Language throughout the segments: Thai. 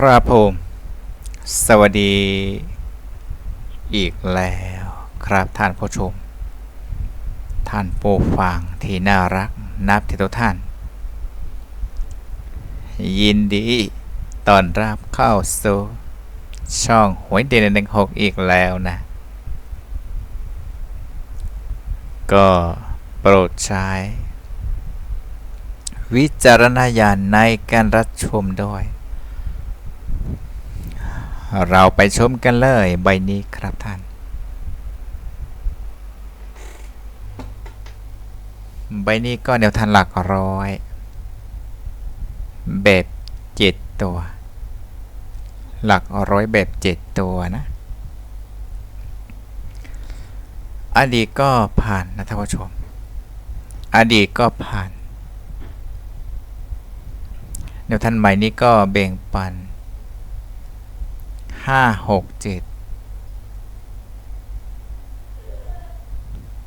ครับผม สวัสดี อีกแล้วครับท่านผู้ชม ท่านผู้ฟังที่น่ารักนับที่ทุกท่าน ยินดีตอนรับเข้าสู่ช่องหวยเด่นหนึ่งหกอีกแล้วนะ ก็โปรดใช้ วิจารณญาณในการรับชมด้วย เราไปชมกันเลยใบนี้ครับท่าน ใบนี้ก็แนวทันหลักร้อย แบบเจ็ดตัว หลักร้อยแบบเจ็ดตัวนะ อดีตก็ผ่านนะท่านผู้ชม อดีตก็ผ่าน แนวทันใหม่นี้ก็เบ่งปัน ห้าหกเจ็ด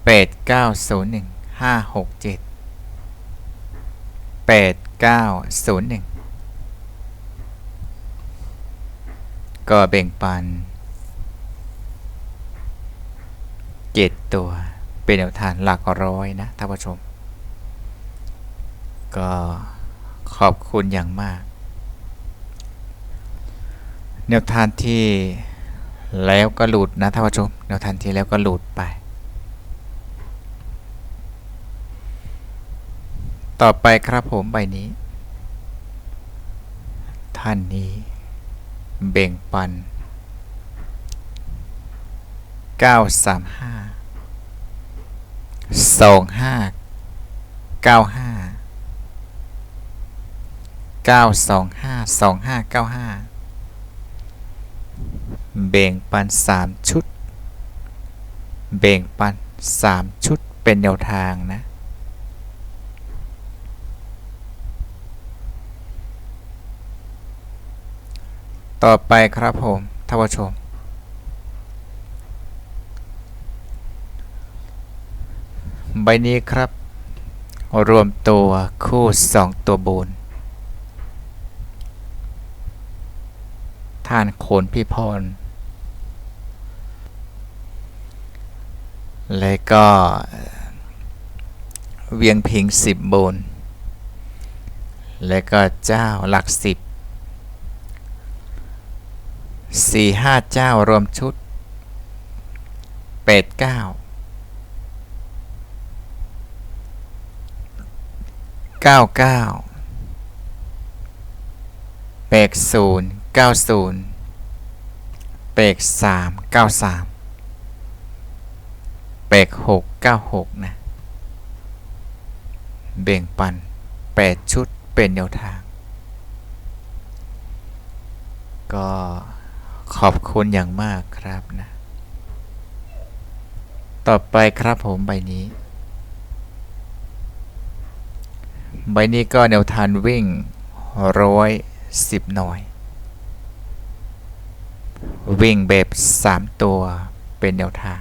แปดเก้าศูนย์หนึ่งห้าหกเจ็ดแปดเก้าศูนย์หนึ่งก็แบ่งปันเจ็ดตัวเป็นแนวทางหลักร้อยนะท่านผู้ชม ก็ขอบคุณอย่างมาก แนวทางที่แล้วก็หลุดนะท่านผู้ชมแนวทางที่แล้วก็หลุดไป ต่อไปครับผมใบนี้ ท่านนี้เบ่งปัน 935 25 95 925 2595 เบ่งปัน 3 ชุดเบ่งปัน 3 ชุดเป็นแนวทางนะต่อไปครับผมท่านผู้ชม ใบนี้ครับ รวมตัวคู่ 2 ตัวบนท่านโขนพี่พร และก็ เวียงพิงสิบบน และก็เจ้าหลักสิบสี่ห้าเจ้ารวมชุดเป็ดเก้าเก้าเก้าแปดศูนย์เก้าศูนย์แปดสามเก้าสาม แปดหกเก้าหกนะ เบ่งปันแปดชุดเป็นแนวทาง ก็ขอบคุณอย่างมากครับนะ ต่อไปครับผมใบนี้ ใบนี้ก็แนวทางวิ่งร้อยสิบหน่วย วิ่งแบบ3ตัวเป็นแนวทาง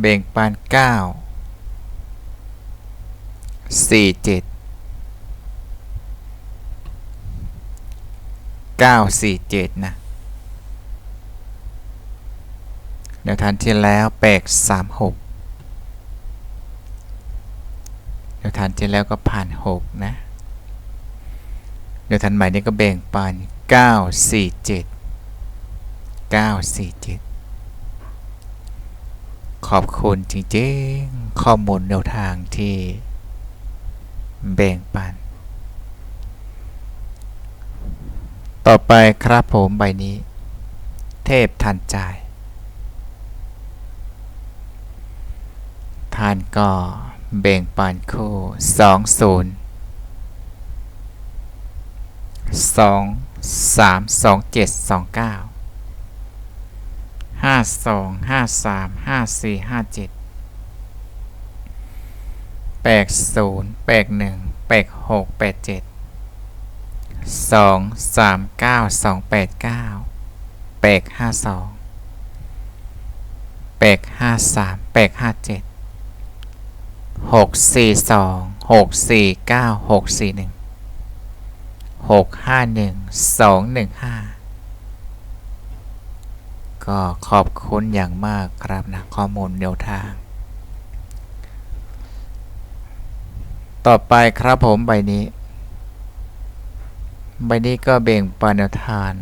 เบ่งปาน9 4 7 9 4 7 นะแนวทางที่แล้วแปก3 6แนวทางที่แล้วก็ผ่าน 6 นะ เดี๋ยวทันใหม่นี้ก็แบ่งปัน 9 4 7 9 4 7 ขอบคุณจริงๆ ข้อมูลแนวทางที่แบ่งปัน ต่อไปครับผมใบนี้ เทพทันใจท่านก็แบ่งปันคู่2 0สองสามสองเจ็ดสองเก้าาสองห้าสามห้าสี่ห้าเจ็ดแปดศูนย์แปดหนึ่งแปดหกแปดเจ็ดสองสามเก้าสองแปดเก้าแปดห้าสองแปดห้าสามแปดห้าเจ็ดหกสี่สองหกสี่เก้าหกสี่หนึ่งหกห้าหนึ่งสองหนึ่งห้า ก็ขอบคุณอย่างมากครับนะข้อมูลแนวทาง ต่อไปครับผมใบนี้ ใบนี้ก็เบ่งปานแนวทาน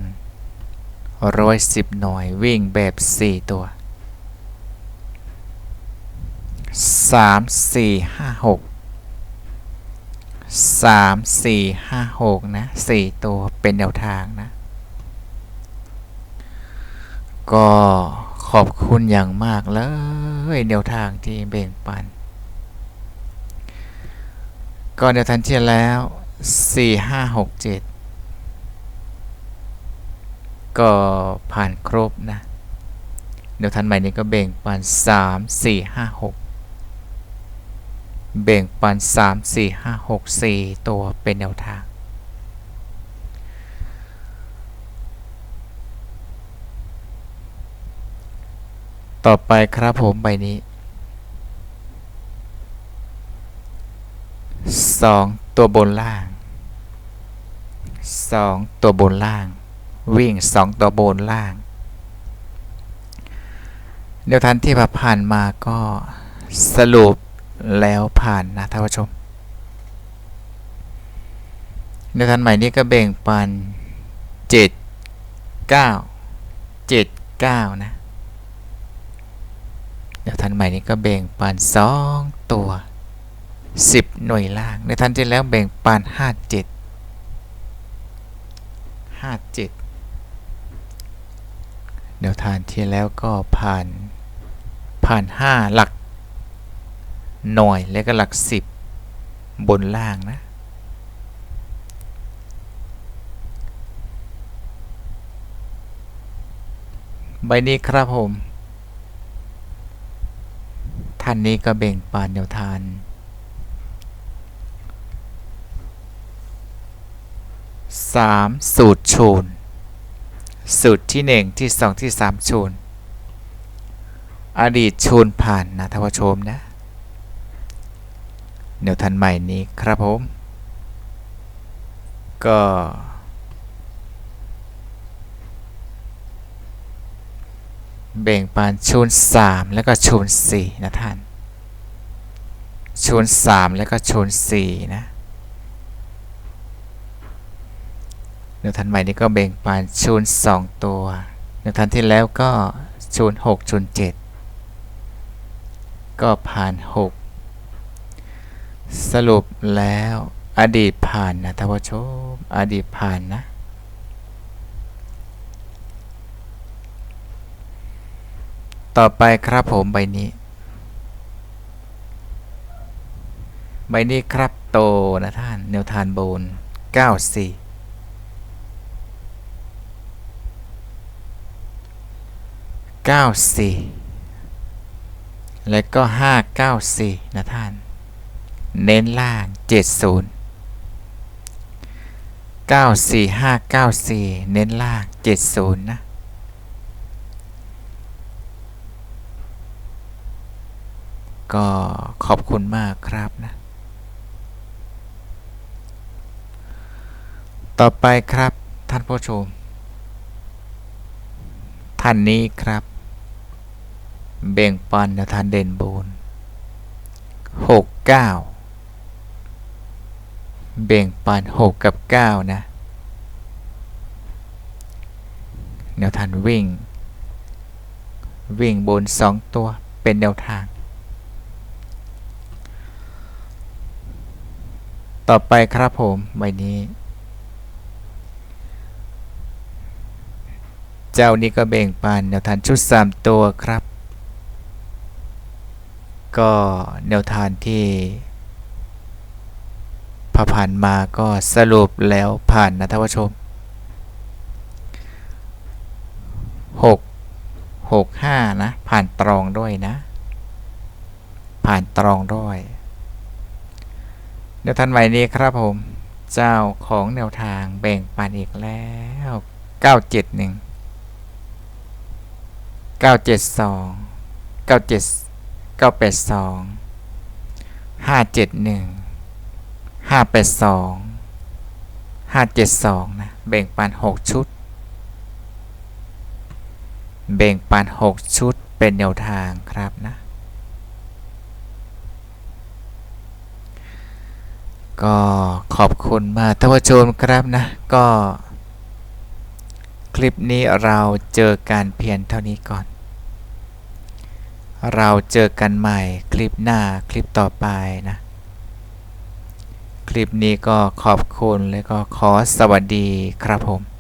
ร้อยสิบหน่วยวิ่งแบบสี่ตัวสามสี่ห้าหกสามสี่ห้าหกนะสี่ตัวเป็นแนวทางนะ ก็ขอบคุณอย่างมากเลยแนวทางที่เบ่งปัน ก็แนวทางที่แล้วสี่ห้าหกเจ็ดก็ผ่านครบนะแนวทางใหม่นี้ก็เบ่งปันสามสี่ห้าหกเบ่งปัน 3 4 5 6 4 ตัวเป็นแนวทาง ต่อไปครับผมใบนี้ 2 ตัวบนล่าง 2 ตัวบนล่าง วิ่ง 2 ตัวบนล่างแนวทางที่ผ่านมาก็สรุปแล้วผ่านนะท่านผู้ชมในทันใหม่นี้ก็แบ่งปัน 7 9 7 9 นะ ในทันใหม่นี้ก็แบ่งปัน 2 ตัว 10 หน่วยล่างในทันที่แล้วแบ่งปัน 5 7 5 7เดี๋ยวทานที่แล้วก็ผ่านผ่าน 5 หลัก หน่วยและก็หลักสิบบนล่างนะใบนี้ครับผม ท่านนี้ก็เบ่งปานแนวทานสามสูตรชูนสูตรที่หนึ่งที่สองที่สามชูนอดีตชูนผ่านนะท่านผู้ชมนะแนวทันใหม่นี้ครับผม ก็ เบ่งปานชูน3 แล้วก็ชูน4นะท่านชูน3 แล้วก็ชูน4นะแนวทันใหม่นี้ก็เบ่งปานชูน2 ตัวแนวทันที่แล้วก็ชูน6ชูน7ก็ผ่าน 6 สรุปแล้วอดีตผ่านนะท่านผู้ชมอดีตผ่านนะ ต่อไปครับผมใบนี้ ใบนี้ครับโตนะท่านแนวทานโบน94 94และก็594นะท่าน เน้นล่าง70 94594เน้นล่าง70นะ ก็ขอบคุณมากครับนะ ต่อไปครับท่านผู้ชม ท่านนี้ครับ เบ่งปันนะท่านเด่นบูน69เก้าเบ่งปัน6กับ9นะ แนวทางวิ่ง วิ่งบน2ตัวเป็นแนวทาง ต่อไปครับผมใบนี้ เจ้านี้ก็เบ่งปันแนวทางชุด 3 ตัวครับ ก็แนวทางที่ผ่านมาก็สรุปแล้วผ่านนะท่านผู้ชมหกหกห้านะ ผ่านตรองด้วยนะ ผ่านตรองด้วย เดี๋ยวทันใหม่นี้ครับผม เจ้าของแนวทางแบ่งปันอีกแล้ว 971 972 97 982 571ห้าแปดสองห้าเจ็ดสองนะ แบ่งปันหกชุด แบ่งปันหกชุดเป็นแนวทางครับนะ ก็ขอบคุณมากท่านผู้ชมครับนะ ก็ คลิปนี้เราเจอกันเพียงเท่านี้ก่อน เราเจอกันใหม่คลิปหน้าคลิปต่อไปนะ คลิปนี้ก็ขอบคุณและก็ขอสวัสดีครับผม